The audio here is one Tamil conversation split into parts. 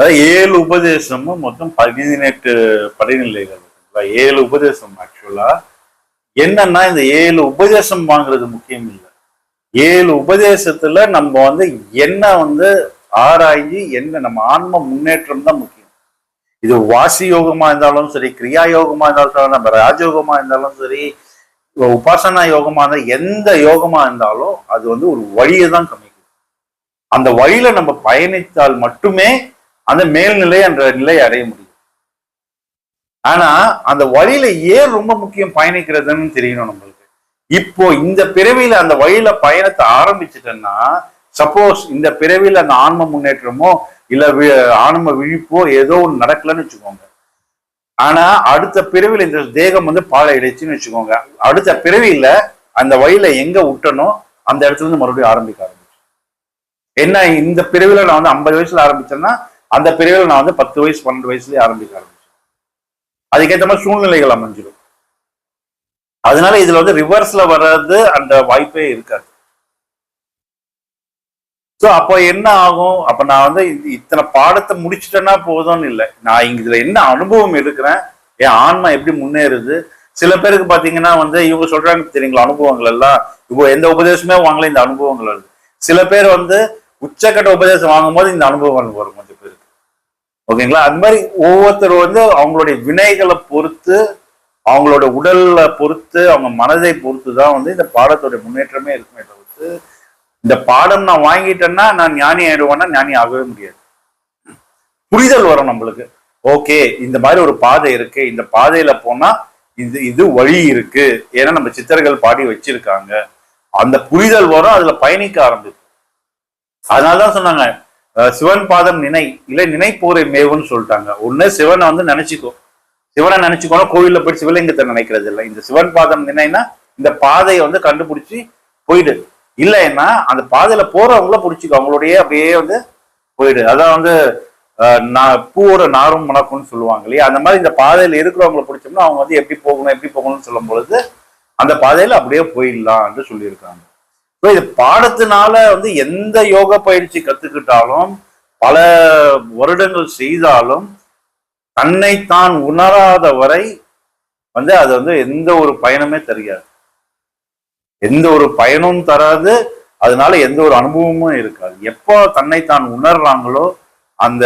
அதாவது ஏழு உபதேசமும் மொத்தம் பதினெட்டு படிநிலைகள். ஏழு உபதேசம் ஆக்சுவலா என்னன்னா இந்த ஏழு உபதேசம் வாங்குறது முக்கியம் இல்லை. ஏழு உபதேசத்துல நம்ம வந்து என்ன வந்து ஆராய்ஞ்சு என்ன நம்ம ஆன்ம முன்னேற்றம் தான் முக்கியம். இது வாசி யோகமா இருந்தாலும் சரி கிரியா யோகமா இருந்தாலும் சரி நம்ம ராஜயோகமா இருந்தாலும் சரி உபாசனா யோகமா இருந்தால் எந்த யோகமா இருந்தாலும் அது வந்து ஒரு வழியை தான் கமிக்கும் அந்த வழியில நம்ம பயணித்தால் மட்டுமே அந்த மேல்நிலை என்ற நிலையை அடைய முடியும். ஆனா அந்த வழியில ஏன் ரொம்ப முக்கியம் பயணிக்கிறதுன்னு தெரியணும் நம்மளுக்கு. இப்போ இந்த பிறவியில அந்த வழியில பயணத்தை ஆரம்பிச்சிட்டேன்னா சப்போஸ் இந்த பிறவியில அந்த ஆன்ம முன்னேற்றமோ இல்ல வி- ஆன்ம விழிப்போ ஏதோ ஒன்று நடக்கலன்னு வச்சுக்கோங்க. ஆனா அடுத்த பிறவியில இந்த தேகம் வந்து பாலை இடைச்சுன்னு வச்சுக்கோங்க. அடுத்த பிறவியில அந்த வழியில எங்க விட்டனோ அந்த இடத்துல இருந்து மறுபடியும் ஆரம்பிக்க ஆரம்பிச்சு. என்ன இந்த பிறவில நான் வந்து ஐம்பது வயசுல ஆரம்பிச்சேன்னா அந்த பிரிவில் நான் வந்து பத்து வயசு பன்னெண்டு வயசுலேயே ஆரம்பிக்க ஆரம்பிச்சேன். அதுக்கேற்ற மாதிரி சூழ்நிலைகள் அமைஞ்சிடும் அதனால இதுல வந்து ரிவர்ஸ்ல வர்றது அந்த வாய்ப்பே இருக்காது. ஸோ அப்போ என்ன ஆகும்? அப்போ நான் வந்து இது- இத்தனை பாடத்தை முடிச்சிட்டேன்னா போதும்னு இல்லை. நான் இங்க இதுல என்ன அனுபவம் எடுக்கிறேன்? என் ஆன்மா எப்படி முன்னேறுது? சில பேருக்கு பாத்தீங்கன்னா வந்து இவங்க சொல்றாங்க தெரியுங்களா அனுபவங்கள் எல்லாம்? இப்போ எந்த உபதேசமே வாங்கல இந்த அனுபவங்கள் வருது. சில பேர் வந்து உச்சக்கட்ட உபதேசம் வாங்கும்போது இந்த அனுபவங்கள் வரும் கொஞ்சம். ஓகேங்களா? அது மாதிரி ஒவ்வொருத்தர் வந்து அவங்களுடைய வினைகளை பொறுத்து அவங்களோட உடல்ல பொறுத்து அவங்க மனதை பொறுத்து தான் வந்து இந்த பாடத்துடைய முன்னேற்றமே இருக்குமே தவிர்த்து இந்த பாடம் நான் வாங்கிட்டேன்னா நான் ஞானி ஆயிடுவேன்னா ஞானி ஆகவே முடியாது. புரிதல் வரும் நம்மளுக்கு. ஓகே இந்த மாதிரி ஒரு பாதை இருக்கு. இந்த பாதையில போனா இது இது வழி இருக்கு. ஏன்னா நம்ம சித்தர்கள் பாடி வச்சிருக்காங்க. அந்த புரிதல் வரும் அதுல பயணிக்க ஆரம்பிக்கும். அதனாலதான் சொன்னாங்க சிவன் பாதம் நினை இல்லை நினைப்போரை மேவுன்னு சொல்லிட்டாங்க. ஒண்ணு சிவனை வந்து நினைச்சுக்கோ. சிவனை நினைச்சுக்கோனா கோயிலில் போய் சிவலிங்கத்தை நினைக்கிறது இல்லை. இந்த சிவன் பாதம் நினைனா இந்த பாதையை வந்து கண்டுபிடிச்சு போயிடு. இல்லைன்னா அந்த பாதையில போறவங்கள பிடிச்சிக்கோ. அவங்களுடைய அப்படியே வந்து போயிடு. அதான் வந்து நான் பூவோட நாரும் மணக்கும்னு சொல்லுவாங்க இல்லையா? அந்த மாதிரி இந்த பாதையில இருக்கிறவங்கள பிடிச்சோம்னா அவங்க வந்து எப்படி போகணும் எப்படி போகணும்னு சொல்லும் பொழுது அந்த பாதையில அப்படியே போயிடலாம் என்று சொல்லியிருக்காங்க. இது பாடத்தினால வந்து எந்த யோக பயிற்சி கத்துக்கிட்டாலும் பல வருடங்கள் செய்தாலும் தன்னைத்தான் உணராத வரை வந்து அது வந்து எந்த ஒரு பயனுமே தெரியாது. எந்த ஒரு பயனும் தராது அதனால எந்த ஒரு அனுபவமும் இருக்காது. எப்போ தன்னைத்தான் உணர்றாங்களோ அந்த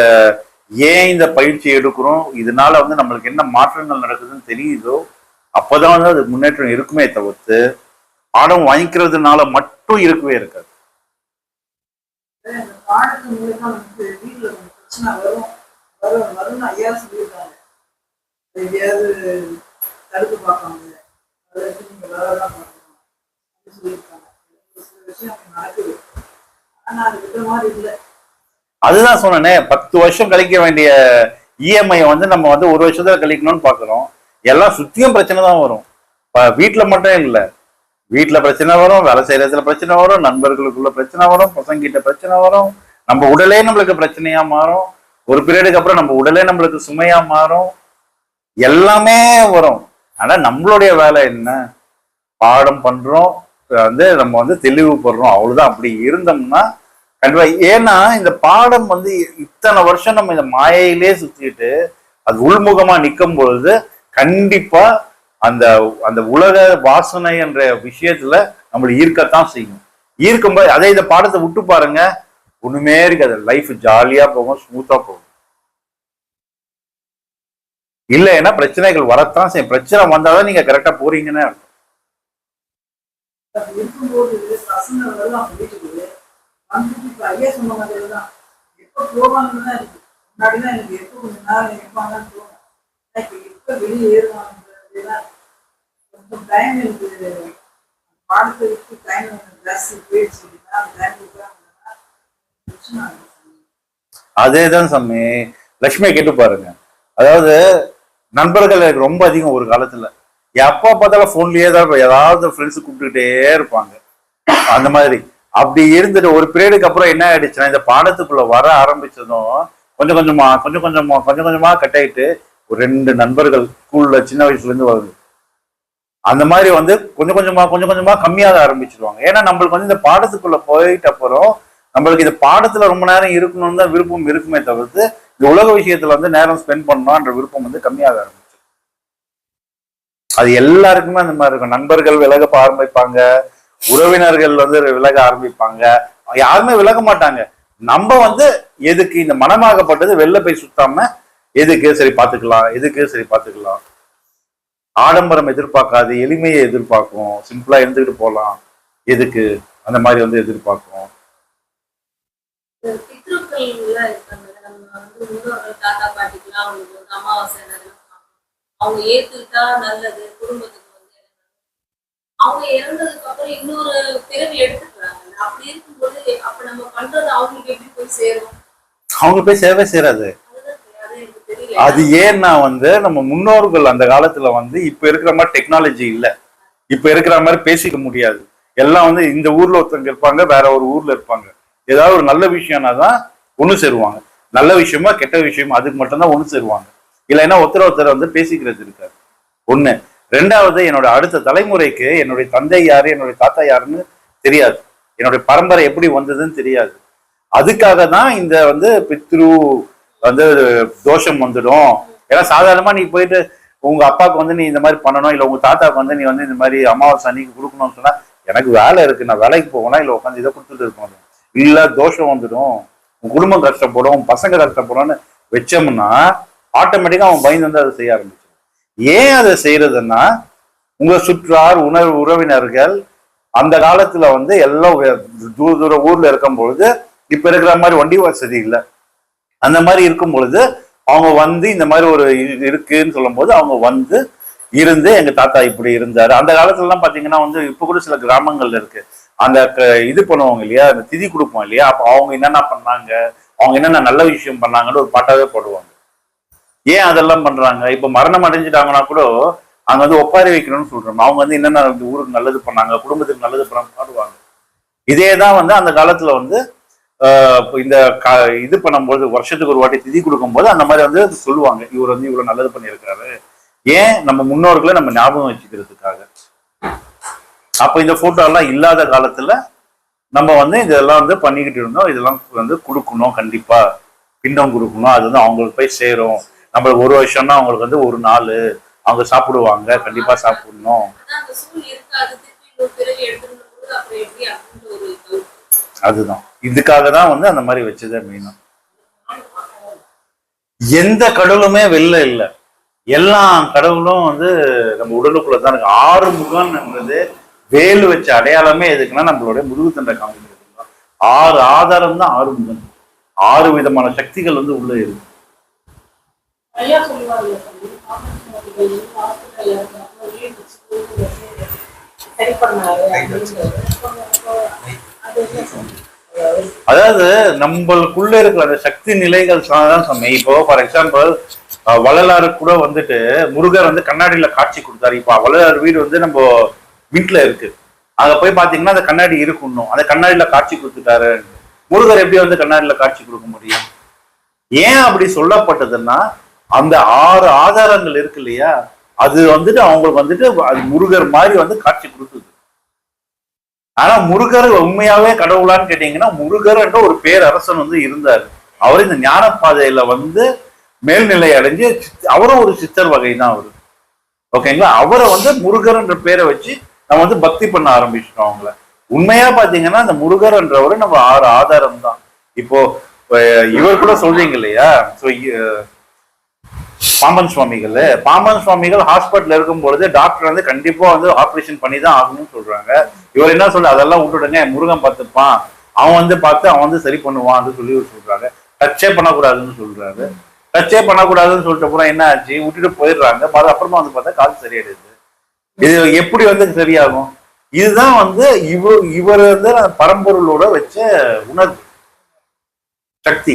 ஏன் இந்த பயிற்சி எடுக்கிறோம் இதனால வந்து நம்மளுக்கு என்ன மாற்றங்கள் நடக்குதுன்னு தெரியுதோ அப்போதான் வந்து அது முன்னேற்றம் இருக்குமே தவிர்த்து பாடம் வாங்கிக்கிறதுனால மட்டும் இருக்கவே இருக்காது. அதுதான் சொன்னேன் பத்து வருஷம் கழிக்க வேண்டிய இஎம்ஐ வந்து நம்ம வந்து ஒரு வருஷத்துல கழிக்கணும்னு பாக்குறோம் எல்லாம் சுத்தியும் பிரச்சனை தான் வரும். வீட்டுல மட்டும் இல்லை. வீட்டுல பிரச்சனை வரும் வேலை செய்யறதுல பிரச்சனை வரும் நண்பர்களுக்குள்ள பிரச்சனை வரும் பசங்கிட்ட பிரச்சனை வரும். நம்ம உடலே நம்மளுக்கு பிரச்சனையா மாறும். ஒரு பீரியடுக்கு அப்புறம் நம்ம உடலே நம்மளுக்கு சுமையா மாறும். எல்லாமே வரும். ஆனா நம்மளுடைய வேலை என்ன? பாடம் பண்றோம் வந்து நம்ம வந்து தெளிவுபடுறோம் அவ்வளவுதான். அப்படி இருந்தோம்னா கண்டிப்பா. ஏன்னா இந்த பாடம் வந்து இத்தனை வருஷம் நம்ம இந்த மாயையிலே சுத்திட்டு அது உள்முகமா நிற்கும் பொழுது கண்டிப்பா அந்த அந்த உலக வாசனை என்ற விஷயத்துல நம்மளை ஈர்க்கத்தான் செய்யும். ஈர்க்கும்போது அதே இந்த பாடத்தை விட்டு பாருங்க. ஒண்ணுமே இருக்காது. லைஃப் ஜாலியா போகும் ஸ்மூத்தா போகும். இல்லைன்னா பிரச்சனைகள் வரத்தான் செய்யும். பிரச்சனை வந்தாதான் நீங்க கரெக்டா போறீங்கன்னு அர்த்தம். இருக்கும்போது எனக்கு எப்போ கொஞ்ச நேரம் இருப்பாங்கன்னு தோணும். வெளியே ஏறுவாங்க கொஞ்சம் டைம் எனக்கு டைம் ஜாஸ்தி போயிடுச்சு சாமி. லட்சுமியை கேட்டு பாருங்க. அதாவது நண்பர்கள் எனக்கு ரொம்ப அதிகம் ஒரு காலத்துல. எப்போ பார்த்தாலும் ஃபோன்லயே தான் ஏதாவது ஃப்ரெண்ட்ஸ் கூப்பிட்டுக்கிட்டே இருப்பாங்க. அந்த மாதிரி. அப்படி இருந்துட்டு ஒரு பீரியடுக்கு அப்புறம் என்ன ஆயிடுச்சுன்னா இந்த பாடத்துக்குள்ள வர ஆரம்பிச்சதும் கொஞ்சம் கொஞ்சமா கொஞ்சம் கொஞ்சமா கொஞ்சம் கொஞ்சமா கட் ஆயிட்டு ஒரு ரெண்டு நண்பர்கள் ஸ்கூல்ல சின்ன வயசுல இருந்து வருது அந்த மாதிரி வந்து கொஞ்சம் கொஞ்சமா கொஞ்சம் கொஞ்சமா கம்மியாக ஆரம்பிச்சிருவாங்க. ஏன்னா நம்மளுக்கு வந்து இந்த பாடத்துக்குள்ள போயிட்ட அப்புறம் நம்மளுக்கு இந்த பாடத்துல ரொம்ப நேரம் இருக்கணும்னு தான் விருப்பம் இருக்குமே தவிர்த்து இந்த உலக விஷயத்துல வந்து நேரம் ஸ்பெண்ட் பண்ணணும்ன்ற விருப்பம் வந்து கம்மியாக ஆரம்பிச்சு அது எல்லாருக்குமே அந்த மாதிரி இருக்கும். நண்பர்கள் விலக ஆரம்பிப்பாங்க உறவினர்கள் வந்து விலக ஆரம்பிப்பாங்க. யாருமே விலக மாட்டாங்க. நம்ம வந்து எதுக்கு இந்த மனமாகப்பட்டது வெளில போய் சுத்தாம எதுக்கு சரி பார்த்துக்கலாம் எதுக்கு சரி பார்த்துக்கலாம். ஆடம்பரம் எதிர்பார்க்காது எளிமையை எதிர்பார்க்கும் சிம்பிளா இருந்துகிட்டு போகலாம். எதுக்கு? அந்த மாதிரி வந்து எதிர்பார்க்கும் அவங்க ஏத்துக்கிட்டா நல்லது குடும்பத்துக்கு வந்து அவங்க இறந்ததுக்கு அப்புறம் இன்னொரு பிறவி எடுத்துக்கிறாங்க. அப்படி இருக்கும்போது அப்ப நம்ம பண்றது அவங்களுக்கு எப்படி போய் சேரும்? அவங்க போய் சேவை செய்யறாது அதுதான் அது எனக்கு தெரியல அது ஏன்னா வந்து நம்ம முன்னோர்கள் அந்த காலத்துல வந்து இப்ப இருக்கிற மாதிரி டெக்னாலஜி இல்ல. இப்ப இருக்கிற மாதிரி பேசிக்க முடியாது. எல்லாம் வந்து இந்த ஊர்ல ஒருத்தவங்க இருப்பாங்க வேற ஒரு ஊர்ல இருப்பாங்க. ஏதாவது ஒரு நல்ல விஷயம்னா தான் ஒண்ணு சேருவாங்க. நல்ல விஷயமா கெட்ட விஷயமா அதுக்கு மட்டும்தான் ஒண்ணு சேருவாங்க. இல்லைன்னா ஒருத்தர் ஒருத்தர் வந்து பேசிக்கிறது இருக்காது. ஒண்ணு. ரெண்டாவது என்னோட அடுத்த தலைமுறைக்கு என்னுடைய தந்தை யாரு என்னுடைய தாத்தா யாருன்னு தெரியாது. என்னுடைய பரம்பரை எப்படி வந்ததுன்னு தெரியாது. அதுக்காக தான் இந்த வந்து பித்ரு வந்து தோஷம் வந்துடும். ஏன்னா சாதாரணமா நீ போயிட்டு உங்க அப்பாவுக்கு வந்து நீ இந்த மாதிரி பண்ணணும் இல்ல உங்க தாத்தாவுக்கு வந்து நீ வந்து இந்த மாதிரி அமாவாசை அன்னைக்கு கொடுக்கணும்னு சொன்னா எனக்கு வேலை இருக்கு. நான் வேலைக்கு போகணும் இல்ல உட்காந்து இதை கொடுத்துட்டு இருக்கணும் இல்ல தோஷம் வந்துடும். உன் குடும்பம் கஷ்டப்படும் உன் பசங்க கஷ்டப்படும்னு வச்சோம்னா ஆட்டோமேட்டிக்கா அவன் பயந்து வந்து அதை செய்ய ஆரம்பிச்சிடும். ஏன் அதை செய்யறதுன்னா உங்க சுற்றார் உணர்வு உறவினர்கள் அந்த காலத்துல வந்து எல்லாம் தூர தூர ஊர்ல இருக்கும் பொழுது இப்ப இருக்கிற மாதிரி வண்டி வசதி இல்லை. அந்த மாதிரி இருக்கும் பொழுது அவங்க வந்து இந்த மாதிரி ஒரு இது இருக்குன்னு சொல்லும்போது அவங்க வந்து இருந்து எங்க தாத்தா இப்படி இருந்தாரு. அந்த காலத்துலலாம் பார்த்தீங்கன்னா பாத்தீங்கன்னா வந்து இப்ப கூட சில கிராமங்கள்ல இருக்கு. அந்த இது பண்ணுவாங்க இல்லையா? அந்த திதி கொடுப்போம் இல்லையா? அப்ப அவங்க என்னென்ன பண்ணாங்க? அவங்க என்னென்ன நல்ல விஷயம் பண்ணாங்கன்னு ஒரு பாட்டாவே போடுவாங்க. ஏன் அதெல்லாம் பண்றாங்க? இப்ப மரணம் அடைஞ்சிட்டாங்கன்னா கூட அங்க வந்து ஒப்பாரி வைக்கணும்னு சொல்றோம். அவங்க வந்து என்னென்ன ஊருக்கு நல்லது பண்ணாங்க? குடும்பத்துக்கு நல்லது பண்ண பாடுவாங்க. இதே தான் வந்து அந்த காலத்துல வந்து இந்த இது பண்ணும்போது வருஷத்துக்கு ஒரு வாட்டி திதி கொடுக்கும்போது அந்த மாதிரி வந்து சொல்லுவாங்க. இவர் வந்து இவ்வளவு நல்லது பண்ணியிருக்காரு. ஏன் நம்ம முன்னோர்களை நம்ம ஞாபகம் வச்சுக்கிறதுக்காக? அப்ப இந்த போட்டோ எல்லாம் இல்லாத காலத்துல நம்ம வந்து இதெல்லாம் வந்து பண்ணிக்கிட்டு இருந்தோம். இதெல்லாம் வந்து கொடுக்கணும் கண்டிப்பா. பிண்டம் கொடுக்கணும். அது வந்து அவங்களுக்கு போய் சேரும். நம்மளுக்கு ஒரு வருஷம்னா அவங்களுக்கு வந்து ஒரு நாள். அவங்க சாப்பிடுவாங்க. கண்டிப்பா சாப்பிடணும். அதுதான். இதுக்காக தான் வந்து அந்த மாதிரி வச்சதே மெயினா எந்த கடவுளுமே வெளில இல்லை. எல்லா கடவுளும் வந்து நம்ம உடலுக்குள்ள தான் இருக்கு ஆறு முகம்ன்றது வேல் வேலு வச்ச அடையாளமே எதுக்குன்னா நம்மளுடைய முருகத்தண்டை காமிக்கிறது தான். ஆறு ஆதாரம் தான் ஆறு முகம். ஆறு விதமான சக்திகள் வந்து உள்ள இருக்கு. சரி பண்ணாரு அதாவது நம்மளுக்குள்ள இருக்கிற அந்த சக்தி நிலைகள் தான் சொன்னேன் இப்போ ஃபார் எக்ஸாம்பிள் வள்ளலாறு கூட வந்துட்டு முருகர் வந்து கண்ணாடியில காட்சி கொடுத்தாரு. இப்போ வள்ளலார் வீடு வந்து நம்ம வீட்டுல இருக்கு. அங்க போய் பாத்தீங்கன்னா அந்த கண்ணாடி இருக்கணும் அந்த கண்ணாடியில காட்சி கொடுத்துட்டாரு. முருகர் எப்படி வந்து கண்ணாடியில காட்சி கொடுக்க முடியும்? ஏன் அப்படி சொல்லப்பட்டதுன்னா அந்த ஆறு ஆதாரங்கள் இருக்கு இல்லையா? அது வந்துட்டு அவங்களுக்கு வந்துட்டு அது முருகர் மாதிரி வந்து காட்சி கொடுத்தது. ஆனா முருகர் உண்மையாவே கடவுளான்னு கேட்டீங்கன்னா முருகர் என்ற ஒரு பேரரசன் வந்து இருந்தார். அவர் இந்த ஞான பாதையில வந்து மேல்நிலை அடைஞ்சு அவரும் ஒரு சித்தர் வகை தான் அவரு. ஓகேங்களா? அவரை வந்து முருகர் என்ற பேரை வச்சு நம்ம வந்து பக்தி பண்ண ஆரம்பிச்சிட்டோம் அவங்கள. உண்மையா பாத்தீங்கன்னா இந்த முருகர் நம்ம ஆறு ஆதாரம் தான் இப்போ இவர் கூட சொல்றீங்க இல்லையா? ஸோ பாம்பன் சுவாமிகள். பாம்பன் சுவாமிகள் ஹாஸ்பிட்டல் இருக்கும் பொழுது டாக்டர் வந்து கண்டிப்பா வந்து ஆப்ரேஷன் பண்ணி தான் ஆகணும்னு சொல்றாங்க. இவர் என்ன சொல்ற அதெல்லாம் விட்டுடுங்க முருகன் பார்த்துப்பான். அவன் வந்து பார்த்து அவன் வந்து சரி பண்ணுவான்னு சொல்லி சொல்றாங்க டச்சே பண்ணக்கூடாதுன்னு சொல்றாரு. டச்சே பண்ணக்கூடாதுன்னு சொல்லிட்டு அப்புறம் என்ன ஆச்சு? விட்டுட்டு போயிடுறாங்க. பாரு அப்புறமா வந்து பார்த்தா கால் சரியாயிடுது. இது எப்படி வந்து சரியாகும்? இதுதான் வந்து இவர் இவர் வந்து பரம்பொருளோட வச்ச உணர்வு. சக்தி.